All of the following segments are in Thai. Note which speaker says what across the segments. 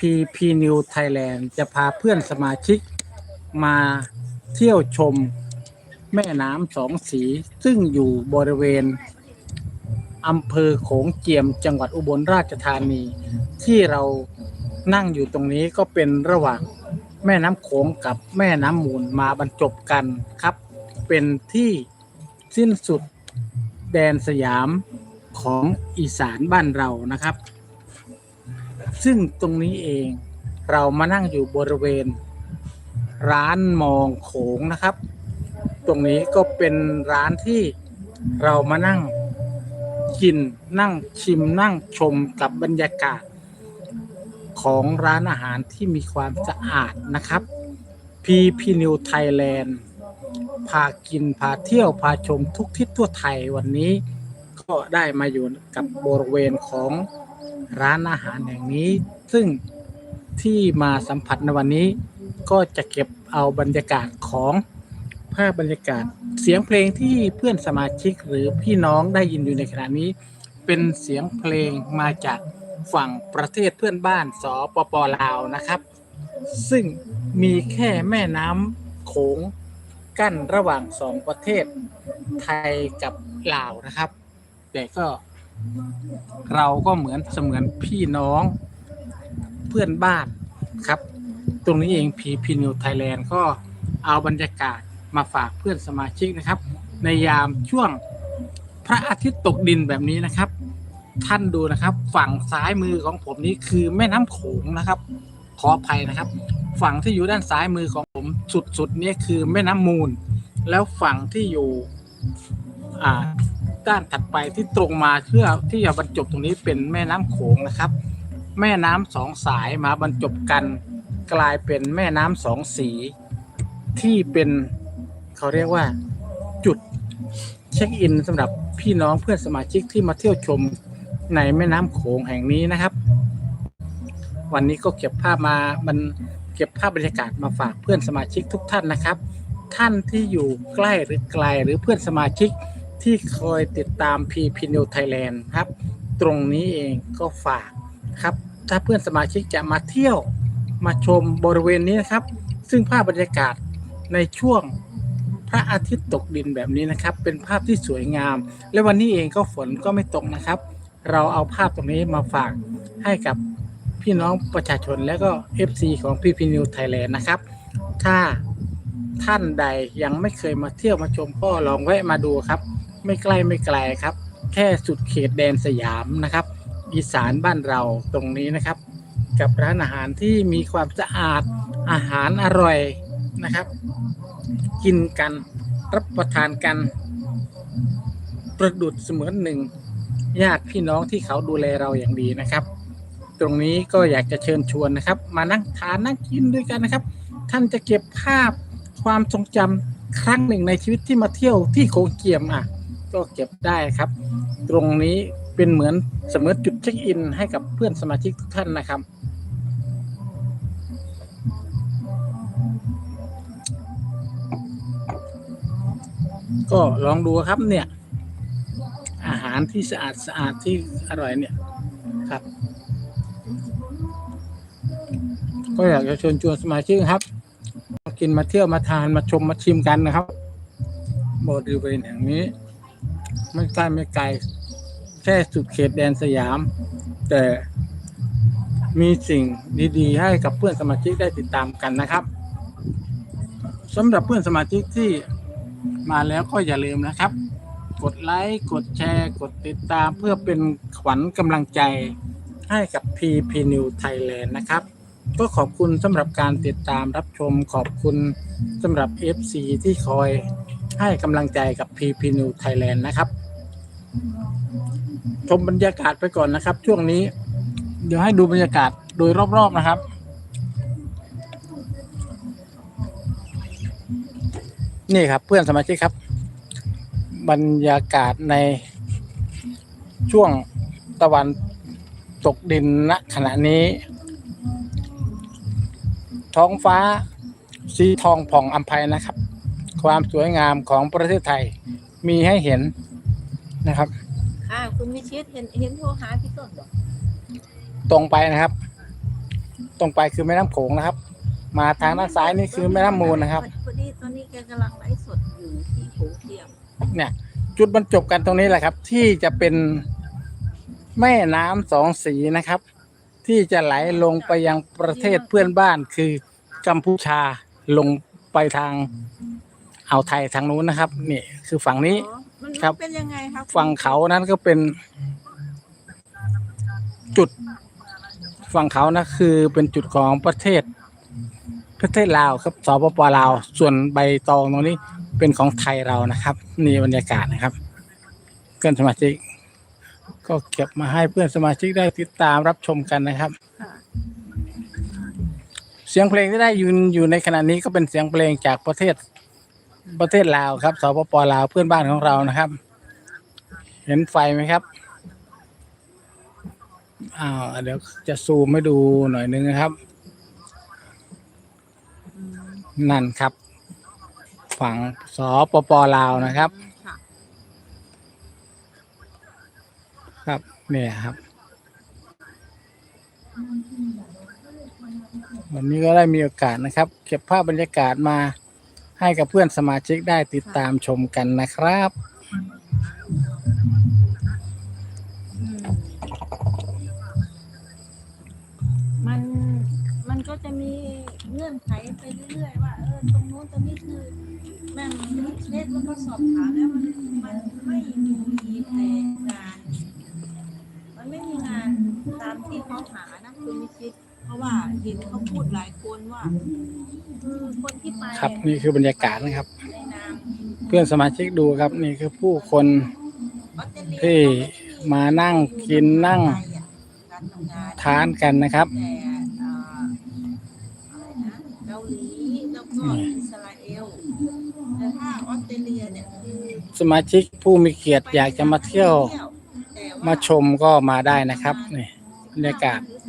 Speaker 1: PP New Thailand จะพาเพื่อนสมาชิกมาเที่ยวชมแม่น้ำสองสี ซึ่งอยู่บริเวณอำเภอโขงเจียมจังหวัดอุบลราชธานี ที่เรานั่งอยู่ตรงนี้ก็เป็นระหว่างแม่น้ำโขงกับแม่น้ำมูลมาบรรจบกันครับ เป็นที่สิ้นสุดแดนสยามของอีสานบ้านเรานะครับ ซึ่งตรงนี้เองเรามานั่งอยู่บริเวณ ร้านมองโขงนะครับ ตรงนี้ก็เป็นร้านที่เรามานั่งกินนั่งชิมนั่งชมกับบรรยากาศ ของร้านอาหารที่มีความสะอาดนะครับพีพีนิวไทยแลนด์พากินพาเที่ยวพาชมทุกทิศทั่วไทยวันนี้ก็ได้มาอยู่กับบริเวณของ ร้านอาหารแห่งนี้ ซึ่งที่มาสัมผัสในวันนี้ ก็จะเก็บเอาบรรยากาศของภาพบรรยากาศ เสียงเพลงที่เพื่อนสมาชิกหรือพี่น้องได้ยินอยู่ในขณะนี้ เป็นเสียงเพลงมาจากฝั่งประเทศเพื่อนบ้านสปปลาวนะครับ ซึ่งมีแค่แม่น้ำโขงกั้นระหว่างสองประเทศไทยกับลาวนะครับ แต่ก็ เราก็เหมือนเสมือนพี่น้องเพื่อนบ้านครับ ตรงนี้เองพีพีนิวไทยแลนด์ก็เอาบรรยากาศมาฝากเพื่อนสมาชิกนะครับ ในยามช่วงพระอาทิตย์ตกดินแบบนี้นะครับ ท่านดูนะครับ ฝั่งซ้ายมือของผมนี้คือแม่น้ำโขงนะครับ ขออภัยนะครับ ฝั่งที่อยู่ด้านซ้ายมือของผมสุดๆนี่ยคือแม่น้ำมูล แล้วฝั่งที่อยู่อ่า ด้านถัดไปที่ตรงมาเพื่อที่จะบรรจบตรงนี้เป็นแม่น้ำโขงนะครับ แม่น้ำสองสายมาบรรจบกันกลายเป็นแม่น้ำสองสี ที่เป็นเขาเรียกว่าจุดเช็คอินสำหรับพี่น้องเพื่อนสมาชิกที่มาเที่ยวชมในแม่น้ำโขงแห่งนี้นะครับ วันนี้ก็เก็บภาพมามันเก็บภาพบรรยากาศมาฝากเพื่อนสมาชิกทุกท่านนะครับ ท่านที่อยู่ใกล้หรือไกลหรือเพื่อนสมาชิก ที่คอยติดตาม PP New Thailand ครับ ตรงนี้เองก็ฝากครับ ถ้าเพื่อนสมาชิกจะมาเที่ยวมาชมบริเวณนี้นะครับ ซึ่งภาพบรรยากาศในช่วงพระอาทิตย์ตกดินแบบนี้นะครับ เป็นภาพที่สวยงาม และวันนี้เองก็ฝนก็ไม่ตกนะครับ เราเอาภาพตรงนี้มาฝากให้กับพี่น้องประชาชนและก็ FC ของพี่พีนิวไทยแลนด์นะครับ ถ้าท่านใดยังไม่เคยมาเที่ยวมาชมก็ลองแวะมาดูครับ ไม่ใกล้ไม่ไกลครับ แค่สุดเขตแดนสยามนะครับ อีสานบ้านเราตรงนี้นะครับ กับร้านอาหารที่มีความสะอาดอาหารอร่อยนะครับ กินกันรับประทานกัน ประดุดเสมือนหนึ่งญาติพี่น้องที่เขาดูแลเราอย่างดีนะครับ ตรงนี้ก็อยากจะเชิญชวนนะครับ มานั่งทานนั่งกินด้วยกันนะครับ ท่านจะเก็บภาพความทรงจำครั้งหนึ่งในชีวิตที่มาเที่ยวที่โขงเจียมอะ ก็เก็บได้ครับ ตรงนี้เป็นเหมือนเสมือนจุดเช็คอินให้กับเพื่อนสมาชิกทุกท่านนะครับ ก็ลองดูครับเนี่ย อาหารที่สะอาดสะอาดที่อร่อยเนี่ยครับ ก็อยากจะเชิญชวนสมาชิกครับมากินมาเที่ยวมาทานมาชมมาชิมกันนะครับบริเวณแห่งนี้ ไม่ใกล้ไม่ไกล แค่สุดเขตแดนสยาม แต่มีสิ่งดีๆ ให้กับเพื่อนสมาชิกได้ติดตามกันนะครับสำหรับเพื่อนสมาชิกที่มาแล้วก็อย่าลืมนะครับ กดไลค์ กดแชร์ กดติดตามเพื่อเป็นขวัญกำลังใจให้กับ PP New Thailand นะครับ ก็ขอบคุณสำหรับการติดตามรับชมขอบคุณสำหรับ FC ที่คอย ให้กำลังใจกับ PP New Thailand นะครับ ชมบรรยากาศไปก่อนนะครับ ช่วงนี้ เดี๋ยวให้ดูบรรยากาศโดยรอบๆนะครับ นี่ครับเพื่อนสมาชิกครับ บรรยากาศในช่วงตะวันตกดินณขณะนี้ ท้องฟ้าสีทองผ่องอัมภัยนะครับ ความสวยงามของประเทศไทยมีให้เห็นนะครับ
Speaker 2: ค่ะคุณวิชิตเห็นเห็นโทรหาพี่ต้นบอก
Speaker 1: ตรงไปนะครับ ตรงไปคือแม่น้ำโขงนะครับ มาทางด้านซ้ายนี่คือแม่น้ำมูลนะครับ
Speaker 2: พอดีตอนนี้แกกำลังไลฟ์สดอยู่ที่โขงเจียม
Speaker 1: เนี่ย จุดบรรจบกันตรงนี้แหละครับ ที่จะเป็นแม่น้ำสองสีนะครับ ที่จะไหลลงไปยังประเทศเพื่อนบ้านคือกัมพูชาลงไปทาง อ่าวไทยทางนู้นนะครับ นี่คือฝั่งนี้
Speaker 2: อ๋อมัน
Speaker 1: ครับ
Speaker 2: มันเป็นยังไงครับ
Speaker 1: ฝั่งเขานั้นก็เป็น จุด ฝั่งเขานะคือเป็นจุดของประเทศ ประเทศลาวครับสปปลาว ส่วนใบตองตรงนี้เป็นของไทยเรานะครับ นี่บรรยากาศนะครับ เพื่อนสมาชิก ก็เก็บมาให้เพื่อนสมาชิกได้ติดตามรับชมกันนะครับ
Speaker 2: ค่ะ
Speaker 1: เสียงเพลงที่ได้ยืนอยู่ในขณะนี้ก็เป็นเสียงเพลงจากประเทศ ประเทศลาวครับสปปลาวเพื่อนบ้านของเรานะครับ เห็นไฟไหมครับอ้าวเดี๋ยวจะซูมให้ดูหน่อยนึงนะครับ นั่นครับ ฝั่งสปปลาวนะครับ
Speaker 2: ค่ะ
Speaker 1: ครับเนี่ยครับ วันนี้ก็ได้มีโอกาสนะครับ เก็บภาพบรรยากาศมา ให้กับเพื่อนสมาชิกได้ติดตามชมกันนะครับ
Speaker 2: มันมันก็จะมีเงื่อนไขไปเรื่อยๆว่าเออตรงโน้นตรงนี้คือแม่งเช็คแล้วก็สอบถามแล้วมันมันไม่มีแต่งาน มันไม่มีงานตามที่เขาหานะคุณมิชิต ราะว่าเห็นเขาพูดหลายคนว่าคือคนที่ไป
Speaker 1: ครับ นี่คือบรรยากาศนะครับ
Speaker 2: ในนาม
Speaker 1: เพื่อนสมาชิกดูครับ นี่คือผู้คน
Speaker 2: ออสเตรเลีย
Speaker 1: ที่มานั่งกินนั่ง
Speaker 2: การทำงาน
Speaker 1: ทานกันนะครับ
Speaker 2: แต่เอ่ออะไรนะเกาหลีแล้วก็อิสราเอลแต่ถ้าออสเตรเลียเนี่ยคือ
Speaker 1: สมาชิกผู้มีเกียรติอยากจะมาเที่ยว
Speaker 2: แต่ว่
Speaker 1: มาชมก็มาได้นะครับนี่บรรยากาศ
Speaker 2: หรือ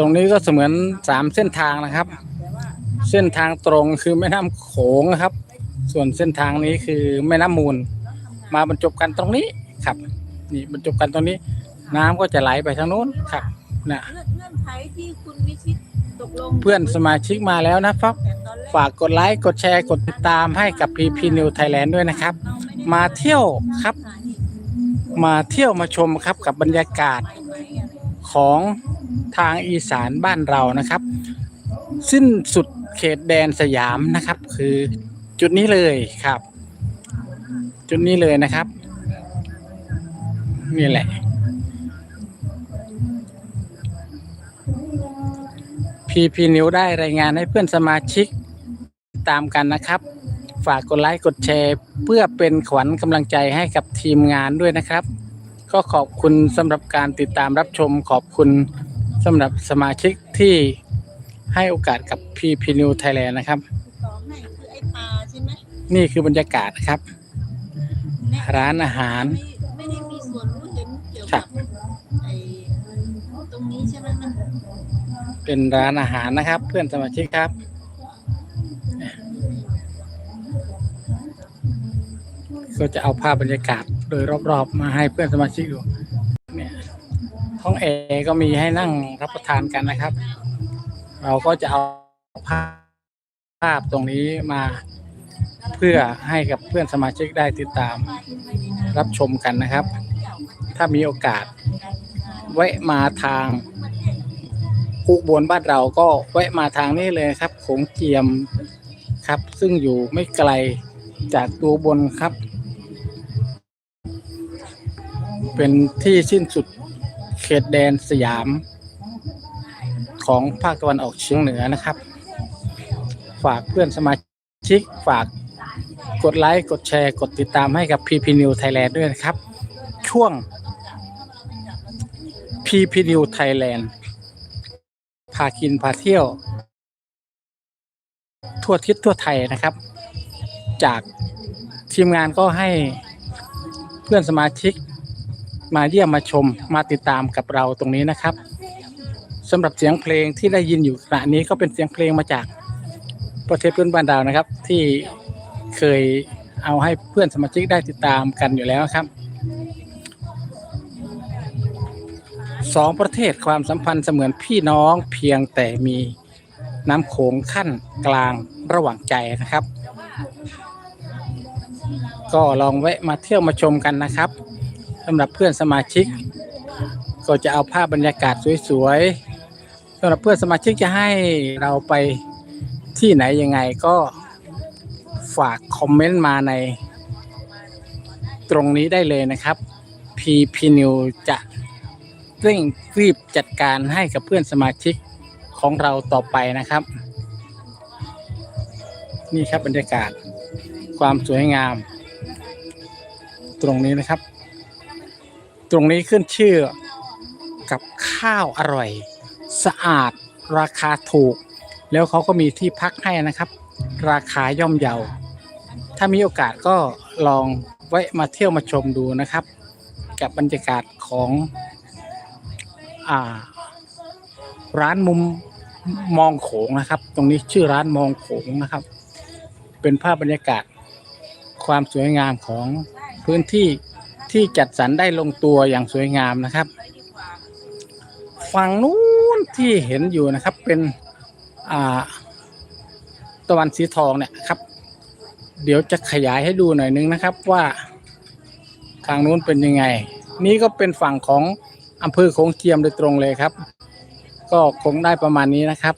Speaker 1: รงนี้ก็เสมือนสามเส้นทางนะครับ
Speaker 2: แต่ว่า
Speaker 1: เส้นทางตรงคือแม่น้ำโขงนะครับ ส่วนเส้นทางนี้คือแม่น้ำมูล มาบรรจบกันตรงนี้ครับ นี่บรรจบกันตรงนี้ น้ำก็จะไหลไปทางนู้นครับนะ
Speaker 2: เงื่อนเงื่อนไขที่คุณวิชิตตกลง
Speaker 1: เพื่อนสมาชิกมาแล้วนะครับ
Speaker 2: แต่ตอนแรก
Speaker 1: ฝากกดไลค์กดแชร์กดติดตามให้กับ PP New Thailand ด้วยนะครับ
Speaker 2: เราไได้
Speaker 1: มาเที่ยวครับ มาเที่ยวมาชมครับกับบรรยากาศ
Speaker 2: ไปไหมอะไร
Speaker 1: ของ ทางอีสานบ้านเรานะครับ สิ้นสุดเขตแดนสยามนะครับ คือจุดนี้เลยครับ จุดนี้เลยนะครับ นี่แหละ พีพีนิวได้รายงานให้เพื่อนสมาชิกตามกันนะครับ ฝากกดไลค์กดแชร์ เพื่อเป็นขวัญกำลังใจให้กับทีมงานด้วยนะครับ ก็ขอบคุณสำหรับการติดตามรับชมขอบคุณ สำหรับสมาชิกที่ให้โอกาสกับ PP New Thailand นะครับ
Speaker 2: ต่อให้คือไอ้ปลาใช่ไหม
Speaker 1: นี่คือบรรยากาศนะครับ
Speaker 2: แน่
Speaker 1: ร้านอาหาร
Speaker 2: ไม่ไม่ได้มีส่วนรู้เห็นเกี่ยว
Speaker 1: ครั
Speaker 2: กับบไอ้ตรงนี้ใช่ไหมมัน
Speaker 1: เป็นร้านอาหารนะครับ เพื่อนสมาชิกครับ ก็จะเอาภาพบรรยากาศโดยรอบๆมาให้เพื่อนสมาชิกดูเนี่ย ห้องแอร์ก็มีให้นั่งรับประทานกันนะครับ เราก็จะเอาภาพภาพตรงนี้มาเพื่อให้กับเพื่อนสมาชิกได้ติดตามรับชมกันนะครับ ถ้ามีโอกาสแวะมาทางภูบนบ้านเราก็แวะมาทางนี้เลยครับโขงเจียมครับ ซึ่งอยู่ไม่ไกลจากตัวบนครับ เป็นที่สิ้นสุด ตแดนสยาม ของภาคตะวันออกเฉียงเหนือนะครับ ฝากเพื่อนสมาชิกฝากกดไลค์ กดแชร์ กดติดตามให้กับ PP New Thailand ด้วยนะครับ ช่วง PP New Thailand พากินพาเที่ยว ทั่วทิศทั่วไทยนะครับ จากทีมงานก็ให้เพื่อนสมาชิก มาเยี่ยมมาชมมาติดตามกับเราตรงนี้นะครับสำหรับเสียงเพลงที่ได้ยินอยู่ขณะนี้ก็เป็นเสียงเพลงมาจากประเทศเพื่อนบ้านเรานะครับ ที่เคยเอาให้เพื่อนสมาชิกได้ติดตามกันอยู่แล้วครับสองประเทศความสัมพันธ์เสมือนพี่น้องเพียงแต่มีน้ำโขงขั้นกลางระหว่างใจนะครับ ก็ลองแวะมาเที่ยวมาชมกันนะครับำหรับเพื่อนสมาชิก ก็จะเอาภาพบรรยากาศสวยๆสำหรับเพื่อนสมาชิกจะให้เราไปที่ไหนยังไงก็ฝากคอมเมนต์มาใน ตรงนี้ได้เลยนะครับ PP New จะเร่งรีบจัดการให้กับเพื่อนสมาชิกของเราต่อไปนะครับ นี่ครับบรรยากาศความสวยงาม ตรงนี้นะครับ ตรงนี้ขึ้นชื่อกับข้าวอร่อย สะอาดราคาถูก แล้วเขาก็มีที่พักให้นะครับ ราคาย่อมเยา ถ้ามีโอกาสก็ลองแวะมาเที่ยวมาชมดูนะครับ กับบรรยากาศของอ่าร้านมุมมองโขงนะครับ ตรงนี้ชื่อร้านมองโขงนะครับ เป็นภาพบรรยากาศความสวยงามของพื้นที่ ที่จัดสรรได้ลงตัวอย่างสวยงามนะครับ ฝั่งนู้นที่เห็นอยู่นะครับเป็นตะวันสีทองเนี่ยครับ เดี๋ยวจะขยายให้ดูหน่อยนึงนะครับว่าทางนู้นเป็นยังไง นี่ก็เป็นฝั่งของอำเภอโขงเจียมโดยตรงเลยครับ ก็คงได้ประมาณนี้นะครับ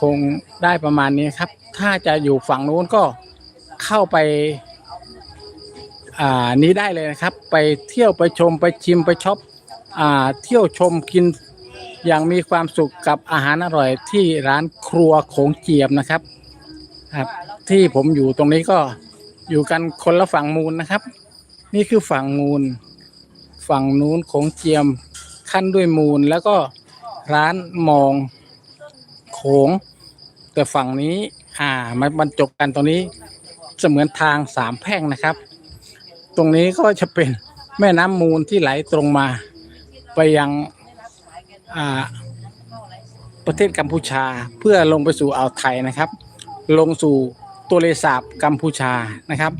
Speaker 1: คงได้ประมาณนี้ครับ ถ้าจะอยู่ฝั่งนู้นก็เข้าไป อ่านี้ได้เลยนะครับ ไปเที่ยวไปชมไปชิมไปช็อปอ่าเที่ยวชมกินอย่างมีความสุขกับอาหารอร่อยที่ร้านครัวโขงเจียมนะครับครับ ที่ผมอยู่ตรงนี้ก็อยู่กันคนละฝั่งมูลนะครับ นี่คือฝั่งมูล ฝั่งนู้นโขงเจียมขั้นด้วยมูลแล้วก็ร้านมองโขง แต่ฝั่งนี้อ่ามันบรรจบกันตรงนี้เสมือนทางสามแพร่งนะครับ ตรงนี้ก็จะเป็นแม่น้ำมูลที่ไหลตรงมา ไปยังประเทศกัมพูชาเพื่อลงไปสู่อ่าวไทยนะครับ ลงสู่ตัวเลสาบกัมพูชานะครับ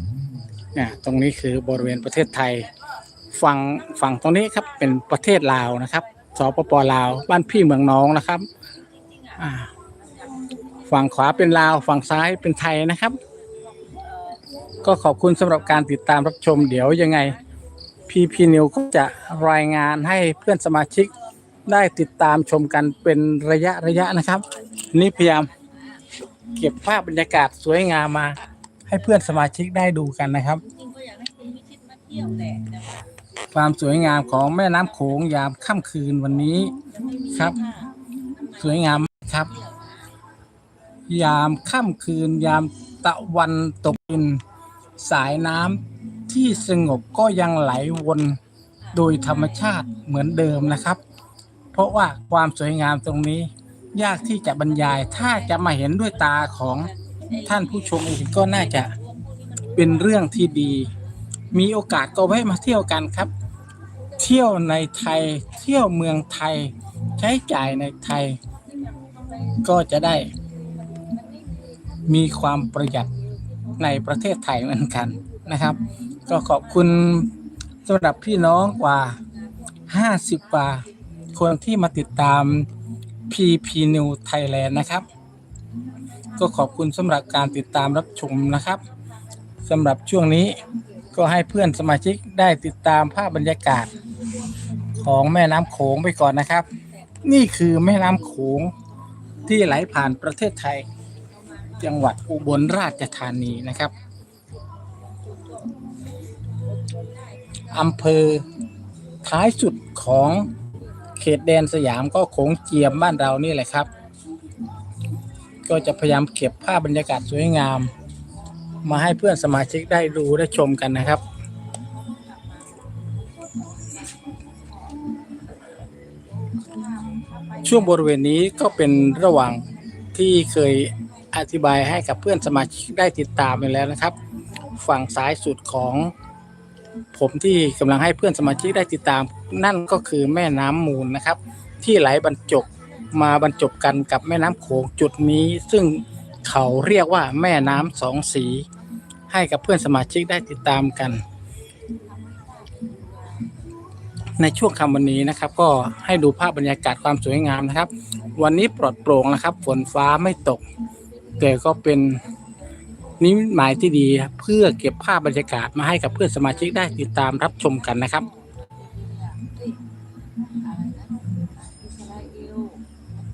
Speaker 1: เนี่ยตรงนี้คือบริเวณประเทศไทยฝั่งฝั่งตรงนี้ครับเป็นประเทศลาวนะครับสปปลาวบ้านพี่เมืองน้องนะครับฝั่งขวาเป็นลาวฝั่งซ้ายเป็นไทยนะครับ ก็ขอบคุณสำหรับการติดตามรับชมเดี๋ยวยังไงพีพีนิวก็จะรายงานให้เพื่อนสมาชิกได้ติดตามชมกันเป็นระยะระยะนะครับ นี่พยายามเก็บภาพบรรยากาศสวยงามมา ให้เพื่อนสมาชิกได้ดูกันนะครับ
Speaker 2: ควา
Speaker 1: มสวยงามของแม่น้ำโขงยามค่ำคืนวันนี้ครับ สวยงามครับ ยามค่ำคืนยามตะวันตกดิน สายน้ำที่สงบก็ยังไหลวนโดยธรรมชาติเหมือนเดิมนะครับ เพราะว่าความสวยงามตรงนี้ ยากที่จะบรรยายถ้าจะมาเห็นด้วยตาของท่านผู้ชมเองก็น่าจะเป็นเรื่องที่ดี มีโอกาสก็แวะมาเที่ยวกันครับ เที่ยวในไทย เที่ยวเมืองไทย ใช้จ่ายในไทย ก็จะได้ มีความประหยัด ในประเทศไทยเหมือนกันนะครับ ก็ขอบคุณสำหรับพี่น้องกว่า 50กว่าคนที่มาติดตาม PP New Thailand นะครับ ก็ขอบคุณสำหรับการติดตามรับชมนะครับสำหรับช่วงนี้ก็ให้เพื่อนสมาชิกได้ติดตามภาพบรรยากาศของแม่น้ำโขงไปก่อนนะครับ นี่คือแม่น้ำโขงที่ไหลผ่านประเทศไทย จังหวัดอุบลราชธานีนะครับอำเภอท้ายสุดของเขตแดนสยามก็โขงเจียมบ้านเรานี่แหละครับ ก็จะพยายามเก็บภาพบรรยากาศสวยงาม มาให้เพื่อนสมาชิกได้ดูได้ชมกันนะครับช่วงบริเวณนี้ก็เป็นระหว่างที่เคย อธิบายให้กับเพื่อนสมาชิกได้ติดตามไปแล้วนะครับ ฝั่งซ้ายสุดของผมที่กำลังให้เพื่อนสมาชิกได้ติดตาม นั่นก็คือแม่น้ำมูลนะครับ ที่ไหลบรรจบมาบรรจบกันกับแม่น้ำโขงจุดนี้ ซึ่งเขาเรียกว่าแม่น้ำสองสี ให้กับเพื่อนสมาชิกได้ติดตามกัน ในช่วงค่ำวันนี้นะครับ ก็ให้ดูภาพบรรยากาศความสวยงามนะครับ วันนี้ปลอดโปร่งนะครับ ฝนฟ้าไม่ตก แต่ก็เป็นนิมิตหมายที่ดีเพื่อเก็บภาพบรรยากาศมาให้กับเพื่อนสมาชิกได้ติดตามรับชมกันนะครับ
Speaker 2: อะไรนะอิสราเอล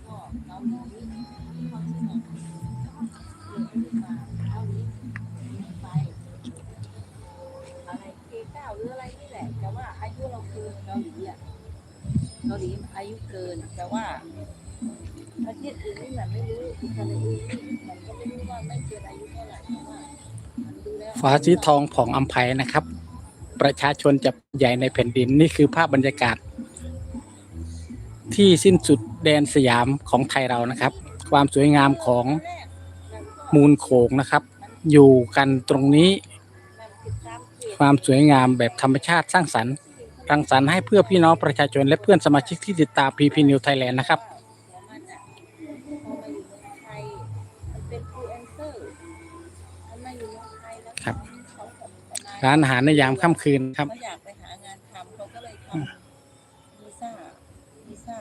Speaker 2: ก็เกาหลีเกาหลีไปอะไรเคเก้าหรืออะไรนี่แหละ แต่ว่าอายุเราเกินเกาหลีอะเกาหลีอายุเกินแต่ว่า ประเทศอื่นนี่มันไม่รู้อิสราเอลนี่มันก็ไม่รู้ว่าไม่เกินอายุเท่าไหร่เพราะว่ามันดูแล้ว
Speaker 1: ฟ้าสีทองผ่องอัมภัยนะครับ ประชาชนจะใหญ่ในแผ่นดินนี่คือภาพบรรยากาศ ที่สิ้นสุดแดนสยามของไทยเรานะครับ ความสวยงามของมูลโขงนะครับ อยู่กันตรงนี้ ความสวยงามแบบธรรมชาติสร้างสรรค์รังสรรค์ให้เพื่อพี่น้องประชาชนและเพื่อนสมาชิกที่ติดตาม PP New Thailand นะครับ
Speaker 2: ร้าน
Speaker 1: อาหารในยามค่ำคืนครับ
Speaker 2: เขาอยากไปหางานทำเขาก็เลยทำวีซ่าวีซ่า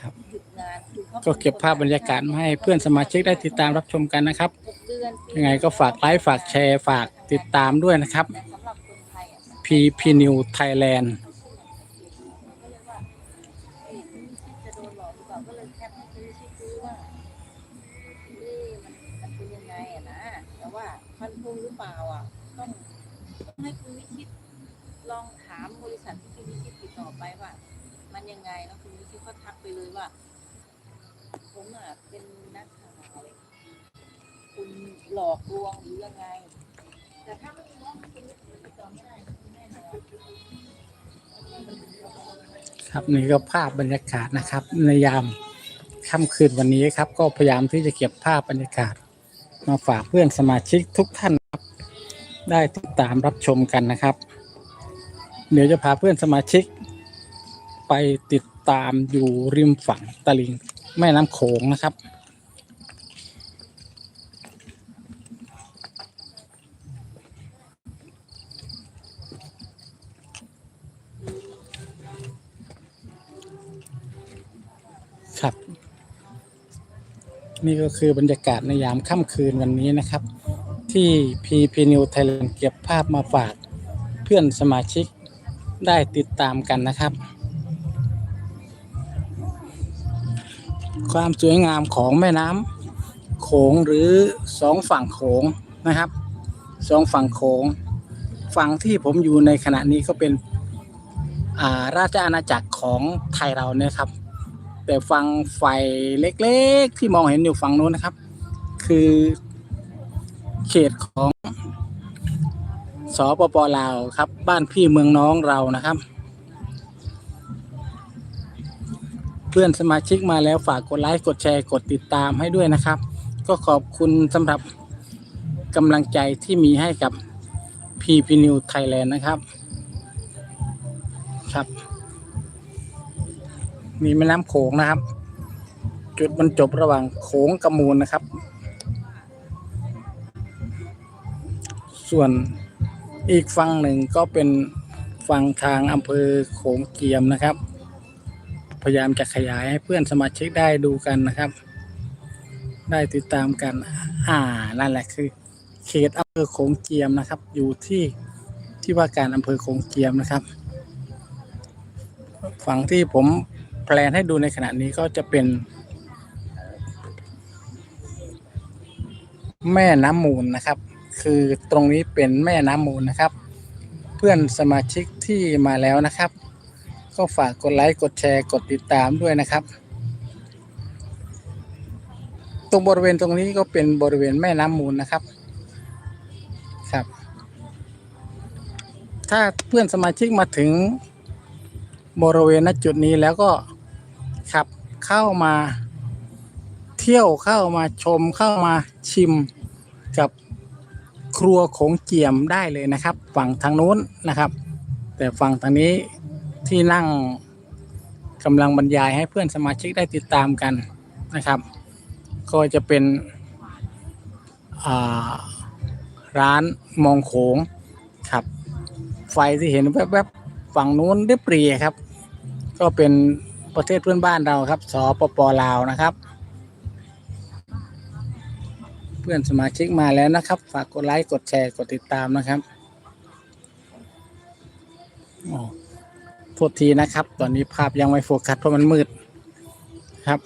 Speaker 1: ครับ
Speaker 2: หยุดงานคือเขา
Speaker 1: ก็เก็บภาพบรรยากาศมาให้เพื่อนสมาชิกได้ติดตามรับชมกันนะครับ
Speaker 2: หกเดือนปี
Speaker 1: ยังไงก็ฝากไลค์ฝากแชร์ฝากติดตามด้วยนะครับ
Speaker 2: แต่สำหรับคนไทยอะ
Speaker 1: PP New Thailand
Speaker 2: หลอกลวงหรือยังไง แต่ถ้าไม่มีน้องคุณติดต่อไม่ได้แน่นอน
Speaker 1: ครับนี่ก็ภาพบรรยากาศนะครับ ในยามค่ำคืนวันนี้ครับ ก็พยายามที่จะเก็บภาพบรรยากาศ มาฝากเพื่อนสมาชิกทุกท่านครับ ได้ติดตามรับชมกันนะครับ เดี๋ยวจะพาเพื่อนสมาชิก ไปติดตามอยู่ริมฝั่งตลิ่งแม่น้ำโขงนะครับ นี่ก็คือบรรยากาศในยามค่ำคืนวันนี้นะครับ ที่ PP New Thailand เก็บภาพมาฝาก เพื่อนสมาชิกได้ติดตามกันนะครับ ความสวยงามของแม่น้ำโขงหรือสองฝั่งโขงนะครับสองฝั่งโขงฝั่งที่ผมอยู่ในขณะนี้ก็เป็นาราชอาณาจักรของไทยเราเนี่ยครับ แต่ฝั่งไฟเล็กๆ ที่มองเห็นอยู่ฝั่งนู้นนะครับ คือเขตของสปปลาวครับ บ้านพี่เมืองน้องเรานะครับ เพื่อนสมาชิกมาแล้วฝากกดไลค์กดแชร์กดติดตามให้ด้วยนะครับ ก็ขอบคุณสำหรับกำลังใจที่มีให้กับ PP New Thailand นะครับครับ มีแม่น้ำโขงนะครับ จุดบรรจบระหว่างโขงกับมูลนะครับ ส่วนอีกฝั่งหนึ่งก็เป็นฝั่งทางอำเภอโขงเจียมนะครับ พยายามจะขยายให้เพื่อนสมาชิกได้ดูกันนะครับ ได้ติดตามกัน อ่านั่นแหละคือ เขตอำเภอโขงเจียมนะครับ อยู่ที่ที่ว่าการอำเภอโขงเจียมนะครับ ฝั่งที่ผม แพลนให้ดูในขณะนี้ก็จะเป็น แม่น้ำมูลนะครับ คือตรงนี้เป็นแม่น้ำมูลนะครับ เพื่อนสมาชิกที่มาแล้วนะครับ ก็ฝากกดไลค์กดแชร์กดติดตามด้วยนะครับ ตรงบริเวณตรงนี้ก็เป็นบริเวณแม่น้ำมูลนะครับครับ ถ้าเพื่อนสมาชิกมาถึงบริเวณณจุดนี้แล้วก็ ขับเข้ามา เที่ยวเข้ามาชมเข้ามาชิมกับครัวของเจียมได้เลยนะครับ ฝั่งทางนู้นนะครับ แต่ฝั่งทางนี้ที่นั่งกำลังบรรยายให้เพื่อนสมาชิกได้ติดตามกันนะครับ ก็จะเป็นร้านมองโขงครับ ไฟที่เห็นแวบๆฝั่งนู้นได้ปรีครับ ก็เป็น ประเทศเพื่อนบ้านเราครับสปปลาวนะครับ เพื่อนสมาชิกมาแล้วนะครับ ฝากกดไลค์กดแชร์กดติดตามนะครับโอ้โทษทีนะครับ ตอนนี้ภาพยังไม่โฟกัสเพราะมันมืดครับ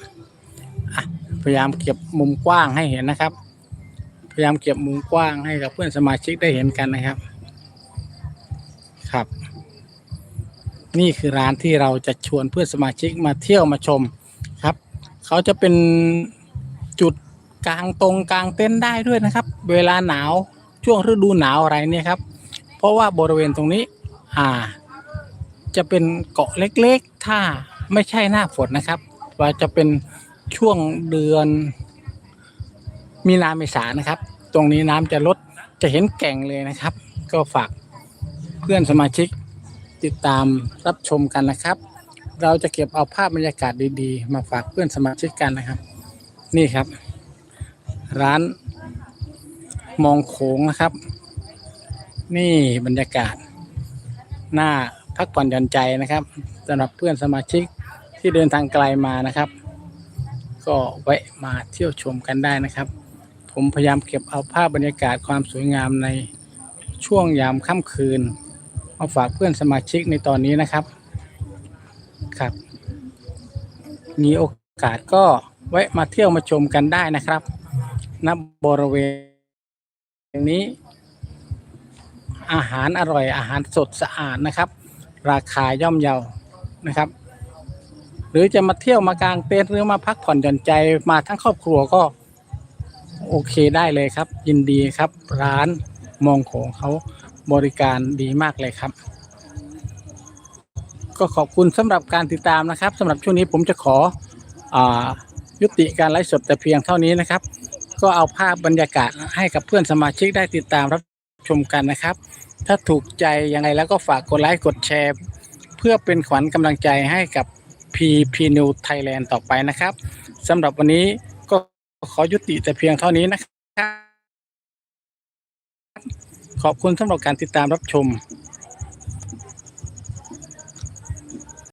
Speaker 1: พยายามเก็บมุมกว้างให้เห็นนะครับ พยายามเก็บมุมกว้างให้กับเพื่อนสมาชิกได้เห็นกันนะครับ ครับ นี่คือร้านที่เราจะชวนเพื่อนสมาชิกมาเที่ยวมาชมครับ เขาจะเป็นจุดกลางตรงกลางเต็นได้ด้วยนะครับ เวลาหนาวช่วงฤดูหนาวอะไรเนี่ยครับ เพราะว่าบริเวณตรงนี้อ่า จะเป็นเกาะเล็กๆ ถ้าไม่ใช่หน้าฝนนะครับ ว่าจะเป็นช่วงเดือนมีนาเมษานะครับ ตรงนี้น้ำจะลดจะเห็นแก่งเลยนะครับ ก็ฝากเพื่อนสมาชิก ติดตามรับชมกันนะครับ เราจะเก็บเอาภาพบรรยากาศดีๆ มาฝากเพื่อนสมาชิกกันนะครับ นี่ครับ ร้านมองโขงนะครับ นี่บรรยากาศ หน้าพักผ่อนหย่อนใจนะครับสำหรับเพื่อนสมาชิกที่เดินทางไกลมานะครับ ก็แวะมาเที่ยวชมกันได้นะครับ ผมพยายามเก็บเอาภาพบรรยากาศความสวยงามในช่วงยามค่ำคืน มาฝากเพื่อนสมาชิกในตอนนี้นะครับ ครับ มีโอกาสก็แวะมาเที่ยวมาชมกันได้นะครับณบริเวณนี้ อาหารอร่อยอาหารสดสะอาดนะครับ ราคาย่อมเยานะครับ หรือจะมาเที่ยวมากางเต็นท์หรือมาพักผ่อนหย่อนใจมาทั้งครอบครัวก็โอเคได้เลยครับ ยินดีครับ ร้านมองของเขา บริการดีมากเลยครับ ก็ขอบคุณสำหรับการติดตามนะครับสำหรับช่วงนี้ผมจะขออยุติการไลฟ์สดแต่เพียงเท่านี้นะครับ ก็เอาภาพบรรยากาศให้กับเพื่อนสมาชิกได้ติดตามรับชมกันนะครับ ถ้าถูกใจยังไงแล้วก็ฝากกดไลค์กดแชร์ เพื่อเป็นขวัญกำลังใจให้กับ PP New Thailand ต่อไปนะครับสำหรับวันนี้ก็ขอยุติแต่เพียงเท่านี้นะครับ ขอบคุณสำหรับการติดตามรับชม